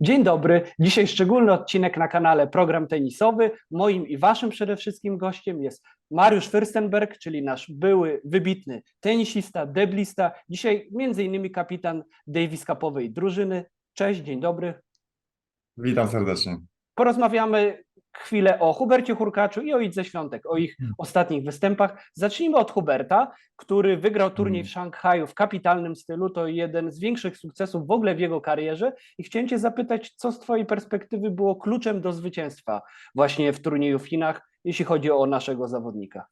Dzień dobry. Dzisiaj szczególny odcinek na kanale Program Tenisowy. Moim i waszym przede wszystkim gościem jest Mariusz Fürstenberg, czyli nasz były, wybitny tenisista, deblista. Dzisiaj między innymi kapitan Davis Cupowej drużyny. Cześć, dzień dobry. Witam serdecznie. Porozmawiamy chwilę o Hubercie Hurkaczu i o Idze Świątek, o ich Hmm. ostatnich występach. Zacznijmy od Huberta, który wygrał turniej Hmm. w Szanghaju w kapitalnym stylu. To jeden z większych sukcesów w ogóle w jego karierze. I chciałem Cię zapytać, co z Twojej perspektywy było kluczem do zwycięstwa właśnie w turnieju w Chinach, jeśli chodzi o naszego zawodnika.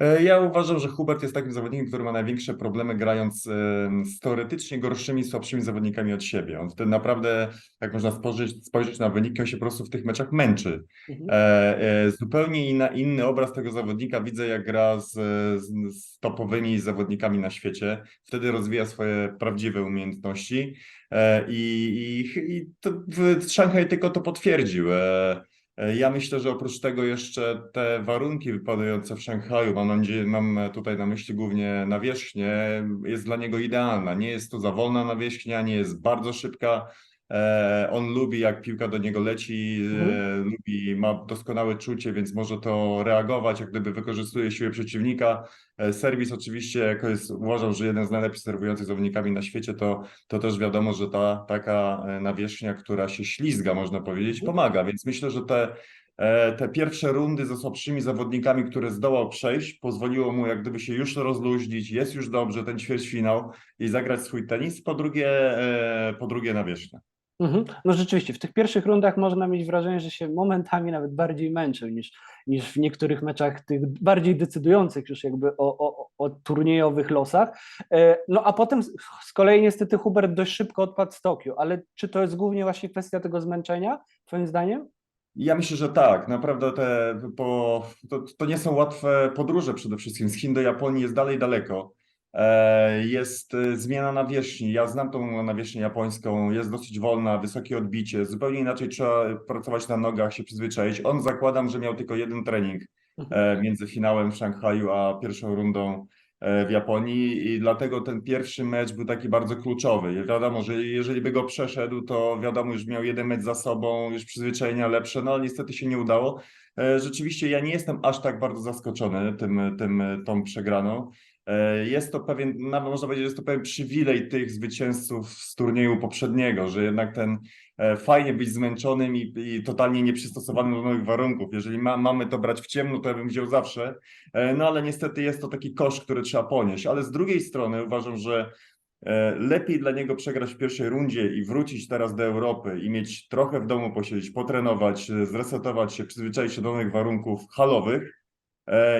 E, Ja uważam, że Hubert jest takim zawodnikiem, który ma największe problemy grając z teoretycznie gorszymi, słabszymi zawodnikami od siebie. On wtedy naprawdę, jak można spojrzeć, spojrzeć na wyniki, on się po prostu w tych meczach męczy. Mhm. E, e, zupełnie inna, inny obraz tego zawodnika widzę, jak gra z, z, topowymi zawodnikami na świecie. Wtedy rozwija swoje prawdziwe umiejętności e, i, i, i to, w Szanghaj tylko to potwierdził. E, ja myślę, że oprócz tego jeszcze te warunki wypadające w Szanghaju, mam nadzieję, mam tutaj na myśli głównie nawierzchnię, jest dla niego idealna. Nie jest to za wolna nawierzchnia, nie jest bardzo szybka. E, on lubi, jak piłka do niego leci, e, Mhm. lubi, ma doskonałe czucie, więc może to reagować, jak gdyby wykorzystuje siłę przeciwnika. E, serwis oczywiście, jako jest, uważam, że jeden z najlepiej serwujących zawodnikami na świecie, to, to też wiadomo, że ta taka e, nawierzchnia, która się ślizga, można powiedzieć, Mhm. pomaga, więc myślę, że te e, te pierwsze rundy ze słabszymi zawodnikami, które zdołał przejść, pozwoliło mu jak gdyby się już rozluźnić, jest już dobrze, ten ćwierćfinał i zagrać swój tenis. Po drugie, e, po drugie nawierzchnia. Mhm. No rzeczywiście, w tych pierwszych rundach można mieć wrażenie, że się momentami nawet bardziej męczył niż, niż w niektórych meczach tych bardziej decydujących już jakby o, o, o turniejowych losach. E, No a potem z- z kolei niestety Hubert dość szybko odpadł z Tokio, ale czy to jest głównie właśnie kwestia tego zmęczenia, twoim zdaniem? Ja myślę, że tak. Naprawdę te, po, to, to nie są łatwe podróże przede wszystkim. Z Chin do Japonii jest dalej daleko. E, Jest e, zmiana nawierzchni. Ja znam tą nawierzchnię japońską, jest dosyć wolna, wysokie odbicie. Zupełnie inaczej trzeba pracować na nogach, się przyzwyczaić. On zakładam, że miał tylko jeden trening Mhm. e, między finałem w Szanghaju a pierwszą rundą w Japonii i dlatego ten pierwszy mecz był taki bardzo kluczowy. Wiadomo, że jeżeli by go przeszedł, to wiadomo, już miał jeden mecz za sobą, już przyzwyczajenia lepsze, no ale niestety się nie udało. Rzeczywiście ja nie jestem aż tak bardzo zaskoczony tym, tym, tą przegraną. E, Jest to pewien, nawet można powiedzieć, że jest to pewien przywilej tych zwycięzców z turnieju poprzedniego, że jednak ten e, fajnie być zmęczonym i, i totalnie nieprzystosowanym do nowych warunków. Jeżeli ma, mamy to brać w ciemno, to ja bym wziął zawsze. E, No ale niestety jest to taki koszt, który trzeba ponieść. Ale z drugiej strony uważam, że lepiej dla niego przegrać w pierwszej rundzie i wrócić teraz do Europy i mieć trochę w domu posiedzieć, potrenować, zresetować się, przyzwyczaić się do nowych warunków halowych,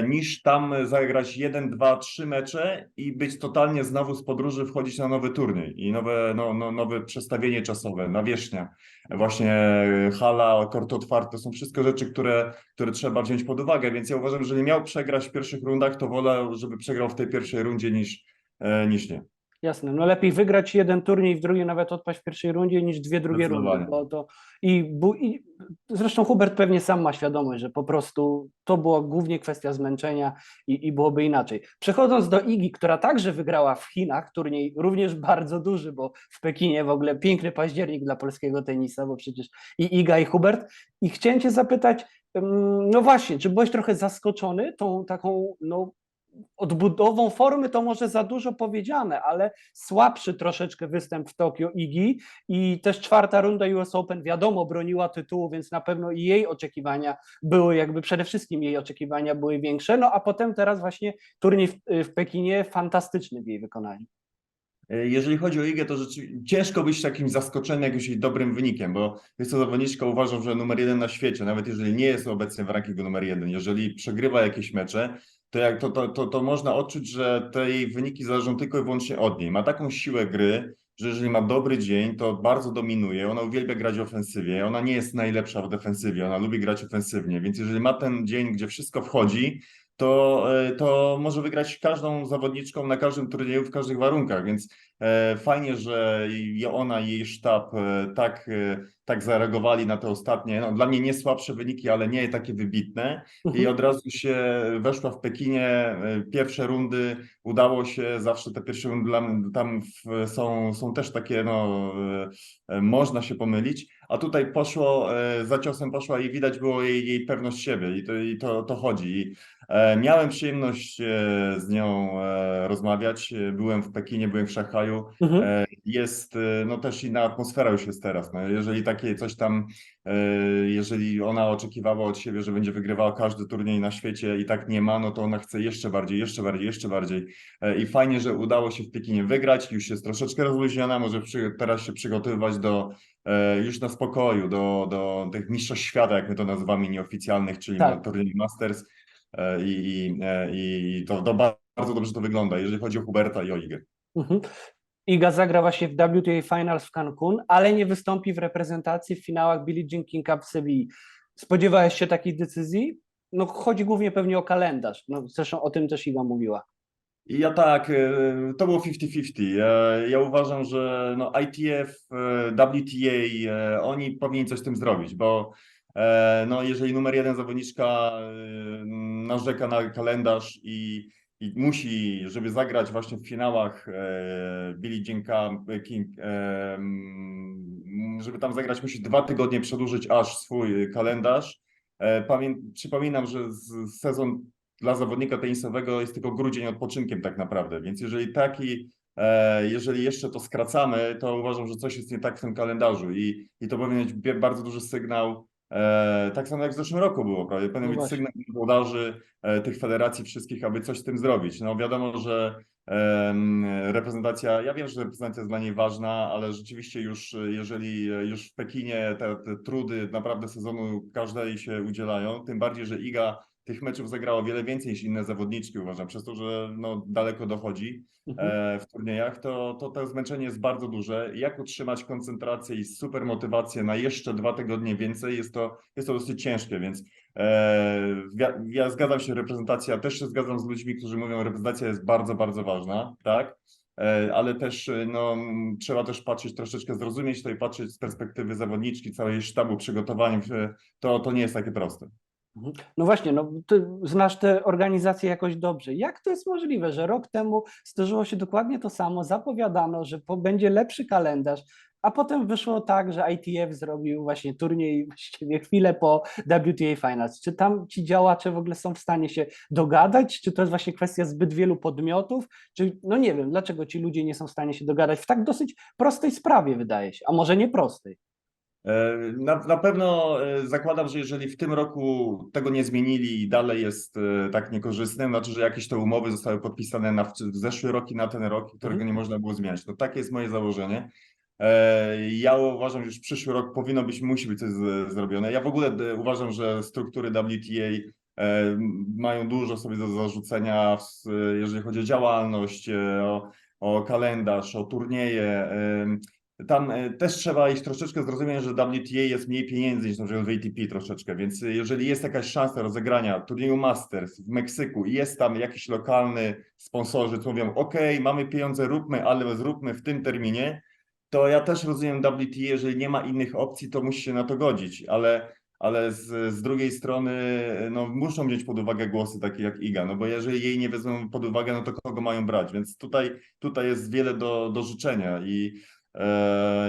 niż tam zagrać jeden, dwa, trzy mecze i być totalnie znowu z podróży wchodzić na nowy turniej i nowe, no, no, nowe przestawienie czasowe, nawierzchnia, właśnie e, hala, kort otwarty, to są wszystko rzeczy, które, które trzeba wziąć pod uwagę, więc ja uważam, że nie miał przegrać w pierwszych rundach, to wolę, żeby przegrał w tej pierwszej rundzie niż, e, niż nie. Jasne, no lepiej wygrać jeden turniej w drugiej nawet odpaść w pierwszej rundzie niż dwie drugie rundy, bo to i, bu, i zresztą Hubert pewnie sam ma świadomość, że po prostu to była głównie kwestia zmęczenia i, i byłoby inaczej. Przechodząc do Igi, która także wygrała w Chinach, turniej również bardzo duży, bo w Pekinie w ogóle piękny październik dla polskiego tenisa, bo przecież i Iga i Hubert i chciałem cię zapytać, no właśnie, czy byłeś trochę zaskoczony tą taką, no odbudową formy to może za dużo powiedziane, ale słabszy troszeczkę występ w Tokio Igi i też czwarta runda US Open, wiadomo, broniła tytułu, więc na pewno i jej oczekiwania były jakby przede wszystkim jej oczekiwania były większe, no a potem teraz właśnie turniej w, w Pekinie fantastyczny w jej wykonaniu. Jeżeli chodzi o Igę, to ciężko być takim zaskoczonym jakimś dobrym wynikiem, bo jest to zawodniczka, uważam, że numer jeden na świecie, nawet jeżeli nie jest obecnie w rankingu numer jeden, jeżeli przegrywa jakieś mecze, to, jak, to, to, to, to można odczuć, że te jej wyniki zależą tylko i wyłącznie od niej. Ma taką siłę gry, że jeżeli ma dobry dzień, to bardzo dominuje. Ona uwielbia grać w ofensywie. Ona nie jest najlepsza w defensywie, ona lubi grać ofensywnie, więc jeżeli ma ten dzień, gdzie wszystko wchodzi, to, e, to może wygrać każdą zawodniczką na każdym turnieju w każdych warunkach, więc e, fajnie, że ona i jej sztab e, tak, tak zareagowali na te ostatnie, no, dla mnie nie słabsze wyniki, ale nie takie wybitne i Mhm. od razu się weszła w Pekinie, pierwsze rundy, udało się, zawsze te pierwsze rundy tam są, są też takie, no, można się pomylić, a tutaj poszło, e, za ciosem poszła i widać było jej, jej pewność siebie i to, i to, to chodzi. I, e, miałem przyjemność e, z nią rozmawiać, byłem w Pekinie, byłem w Szanghaju, Mhm. Jest no też inna atmosfera już jest teraz. No, jeżeli takie coś tam, jeżeli ona oczekiwała od siebie, że będzie wygrywała każdy turniej na świecie i tak nie ma, no to ona chce jeszcze bardziej, jeszcze bardziej, jeszcze bardziej. I fajnie, że udało się w Pekinie wygrać, już jest troszeczkę rozluźniona, może przy, teraz się przygotowywać do już na spokoju, do, do tych mistrzostw świata, jak my to nazywamy, nieoficjalnych, czyli Tak. turniej Masters. E, I, i, e, i to, to bardzo dobrze to wygląda, jeżeli chodzi o Huberta i o Igę. Mhm. Iga zagra właśnie w WTA Finals w Cancun, ale nie wystąpi w reprezentacji w finałach Billie Jean King Cup w Sewilli. Spodziewałeś się takiej decyzji? No chodzi głównie pewnie o kalendarz. No, zresztą o tym też Iga mówiła. Ja tak, e, to było 50-50. E, Ja uważam, że no ITF, e, WTA, e, oni powinni coś z tym zrobić, bo no jeżeli numer jeden zawodniczka narzeka na kalendarz i, i musi, żeby zagrać właśnie w finałach Billie Jean King, żeby tam zagrać, musi dwa tygodnie przedłużyć aż swój kalendarz. Pamię przypominam, że sezon dla zawodnika tenisowego jest tylko grudzień odpoczynkiem tak naprawdę, więc jeżeli taki, e, jeżeli jeszcze to skracamy, to uważam, że coś jest nie tak w tym kalendarzu i, i to powinien być bardzo duży sygnał, e, tak samo jak w zeszłym roku było, prawda? Powinien No być sygnał włodarzy e, tych federacji wszystkich, aby coś z tym zrobić. No wiadomo, że reprezentacja, ja wiem, że reprezentacja jest dla niej ważna, ale rzeczywiście już, jeżeli już w Pekinie te, te trudy naprawdę sezonu każdej się udzielają, tym bardziej, że Iga tych meczów zagrało wiele więcej niż inne zawodniczki, uważam, przez to, że no, daleko dochodzi Mhm. e, w turniejach, to, to to zmęczenie jest bardzo duże. Jak utrzymać koncentrację i super motywację na jeszcze dwa tygodnie więcej, jest to, jest to dosyć ciężkie, więc e, ja, ja zgadzam się, reprezentacja, też się zgadzam z ludźmi, którzy mówią, reprezentacja jest bardzo, bardzo ważna, tak? E, Ale też no, trzeba też patrzeć, troszeczkę zrozumieć to i patrzeć z perspektywy zawodniczki, całej sztabu przygotowań. To, to nie jest takie proste. Mhm. No właśnie, no ty znasz te organizacje jakoś dobrze. Jak to jest możliwe, że rok temu zdarzyło się dokładnie to samo, zapowiadano, że będzie lepszy kalendarz, a potem wyszło tak, że ITF zrobił właśnie turniej właściwie chwilę po WTA Finals. Czy tam ci działacze w ogóle są w stanie się dogadać? Czy to jest właśnie kwestia zbyt wielu podmiotów? Czy, no nie wiem, dlaczego ci ludzie nie są w stanie się dogadać w tak dosyć prostej sprawie, wydaje się, a może nie prostej. E, Na, na pewno e, zakładam, że jeżeli w tym roku tego nie zmienili i dalej jest e, tak niekorzystne, znaczy, że jakieś te umowy zostały podpisane na w zeszły rok i na ten rok, którego nie można było zmieniać. To takie jest moje założenie. Ja uważam, że już przyszły rok powinno być, musi być coś z- zrobione. Ja w ogóle uważam, że struktury WTA mają dużo sobie do zarzucenia, w- jeżeli chodzi o działalność, o, o kalendarz, o turnieje. Tam e, też trzeba ich troszeczkę zrozumieć, że WTA jest mniej pieniędzy niż na przykład w ATP troszeczkę, więc e, jeżeli jest jakaś szansa rozegrania turnieju Masters w Meksyku i jest tam jakiś lokalny sponsorzy, co mówią, ok, mamy pieniądze, róbmy, ale zróbmy w tym terminie, to ja też rozumiem WTA, jeżeli nie ma innych opcji, to musi się na to godzić, ale, ale z, z drugiej strony no, muszą wziąć pod uwagę głosy takie jak Iga, no bo jeżeli jej nie wezmą pod uwagę, no to kogo mają brać, więc tutaj, tutaj jest wiele do, do życzenia i E,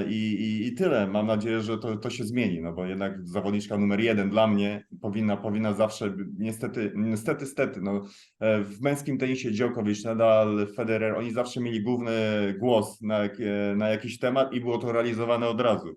I, i, I tyle. Mam nadzieję, że to, to się zmieni, no bo jednak zawodniczka numer jeden dla mnie powinna, powinna zawsze, niestety, niestety, stety, no, e, w męskim tenisie Djokovic, Nadal, Federer, oni zawsze mieli główny głos na, jak- na jakiś temat i było to realizowane od razu.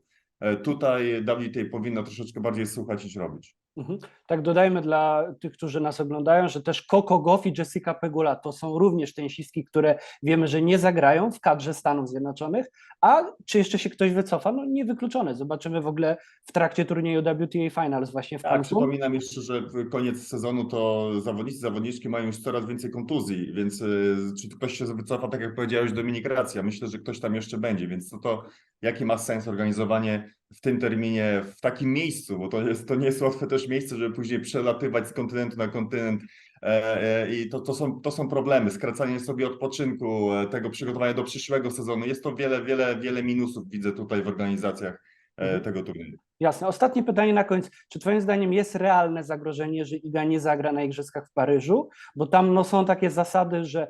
E, Tutaj WTA powinno troszeczkę bardziej słuchać niż robić. Mhm. Tak dodajmy dla tych, którzy nas oglądają, że też Coco Gauff i Jessica Pegula to są również tenisistki, które wiemy, że nie zagrają w kadrze Stanów Zjednoczonych, a czy jeszcze się ktoś wycofa? No niewykluczone. Zobaczymy w ogóle w trakcie turnieju WTA Finals właśnie w Tak, Cancun. przypominam jeszcze, że koniec sezonu to zawodnicy, zawodniczki mają już coraz więcej kontuzji, więc y, czy ktoś się wycofa, tak jak powiedziałeś, Dominik Racja, myślę, że ktoś tam jeszcze będzie, więc to, to jaki ma sens organizowanie w tym terminie, w takim miejscu, bo to, jest, to nie jest łatwe też miejsce, żeby później przelatywać z kontynentu na kontynent E, e, I to, to, są, to są problemy, skracanie sobie odpoczynku, e, tego przygotowania do przyszłego sezonu. Jest to wiele, wiele, wiele minusów widzę tutaj w organizacjach Mhm. tego turnieju. Jasne. Ostatnie pytanie na koniec. Czy Twoim zdaniem jest realne zagrożenie, że Iga nie zagra na Igrzyskach w Paryżu? Bo tam no, są takie zasady, że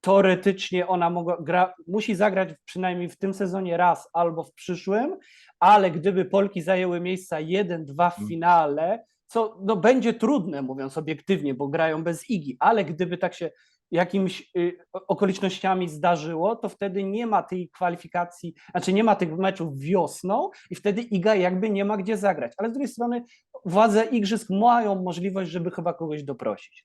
teoretycznie ona mogła, gra, musi zagrać przynajmniej w tym sezonie raz albo w przyszłym, ale gdyby Polki zajęły miejsca 1-2 w Mm. finale, co no, będzie trudne, mówiąc obiektywnie, bo grają bez Igi, ale gdyby tak się jakimiś y, okolicznościami zdarzyło, to wtedy nie ma tej kwalifikacji, znaczy nie ma tych meczów wiosną i wtedy Iga jakby nie ma gdzie zagrać. Ale z drugiej strony władze igrzysk mają możliwość, żeby chyba kogoś doprosić.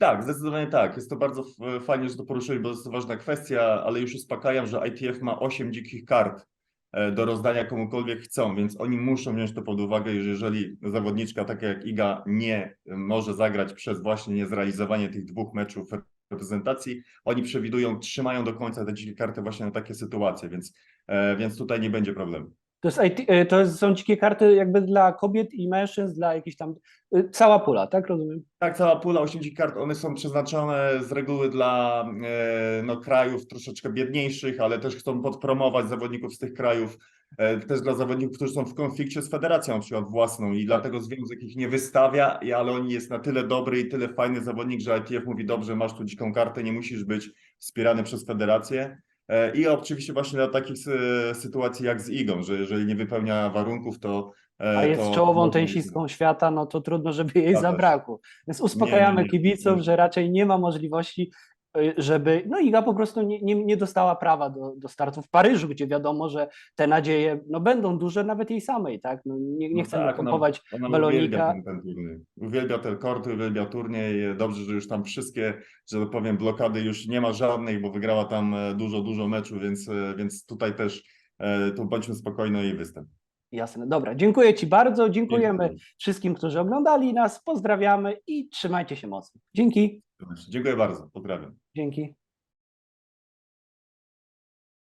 Tak, zdecydowanie tak. Jest to bardzo fajnie, że to poruszyli, bo jest to ważna kwestia, ale już uspokajam, że ITF ma 8 dzikich kart e, do rozdania komukolwiek chcą, więc oni muszą wziąć to pod uwagę, że jeżeli zawodniczka taka jak Iga nie może zagrać przez właśnie niezrealizowanie tych dwóch meczów reprezentacji, oni przewidują, trzymają do końca te dzikie karty właśnie na takie sytuacje, więc, e, więc tutaj nie będzie problemu. To, jest IT, y, to są dzikie karty jakby dla kobiet i mężczyzn, dla jakichś tam, y, cała pula, tak rozumiem? Tak, cała pula 8 dzikich kart, one są przeznaczone z reguły dla e, no, krajów troszeczkę biedniejszych, ale też chcą podpromować zawodników z tych krajów, e, też dla zawodników, którzy są w konflikcie z federacją na przykład własną i dlatego związek ich nie wystawia, ale on jest na tyle dobry i tyle fajny zawodnik, że ITF mówi dobrze, masz tu dziką kartę, nie musisz być wspierany przez federację. E, I oczywiście właśnie dla takich sy- sytuacji jak z Igą, że jeżeli nie wypełnia warunków, to e, A jest to czołową tenisistką świata, no to trudno, żeby jej zabrakło. Więc uspokajamy nie, nie. kibiców, że raczej nie ma możliwości, żeby. No Iga po prostu nie, nie, nie dostała prawa do, do startu w Paryżu, gdzie wiadomo, że te nadzieje no, będą duże, nawet jej samej, tak? No, nie, nie No tak, pompować Ona Belonika. uwielbia ten, turniej. Uwielbia te korty, uwielbia turniej. Dobrze, że już tam wszystkie, że tak powiem, blokady już nie ma żadnych, bo wygrała tam e, dużo, dużo meczów, więc, e, więc tutaj też e, tu bądźmy spokojni o jej występ. Jasne, dobra. Dziękuję Ci bardzo. Dziękujemy Dziękuję. wszystkim, którzy oglądali nas. Pozdrawiamy i trzymajcie się mocno. Dzięki. Dziękuję bardzo, pozdrawiam. Dzięki.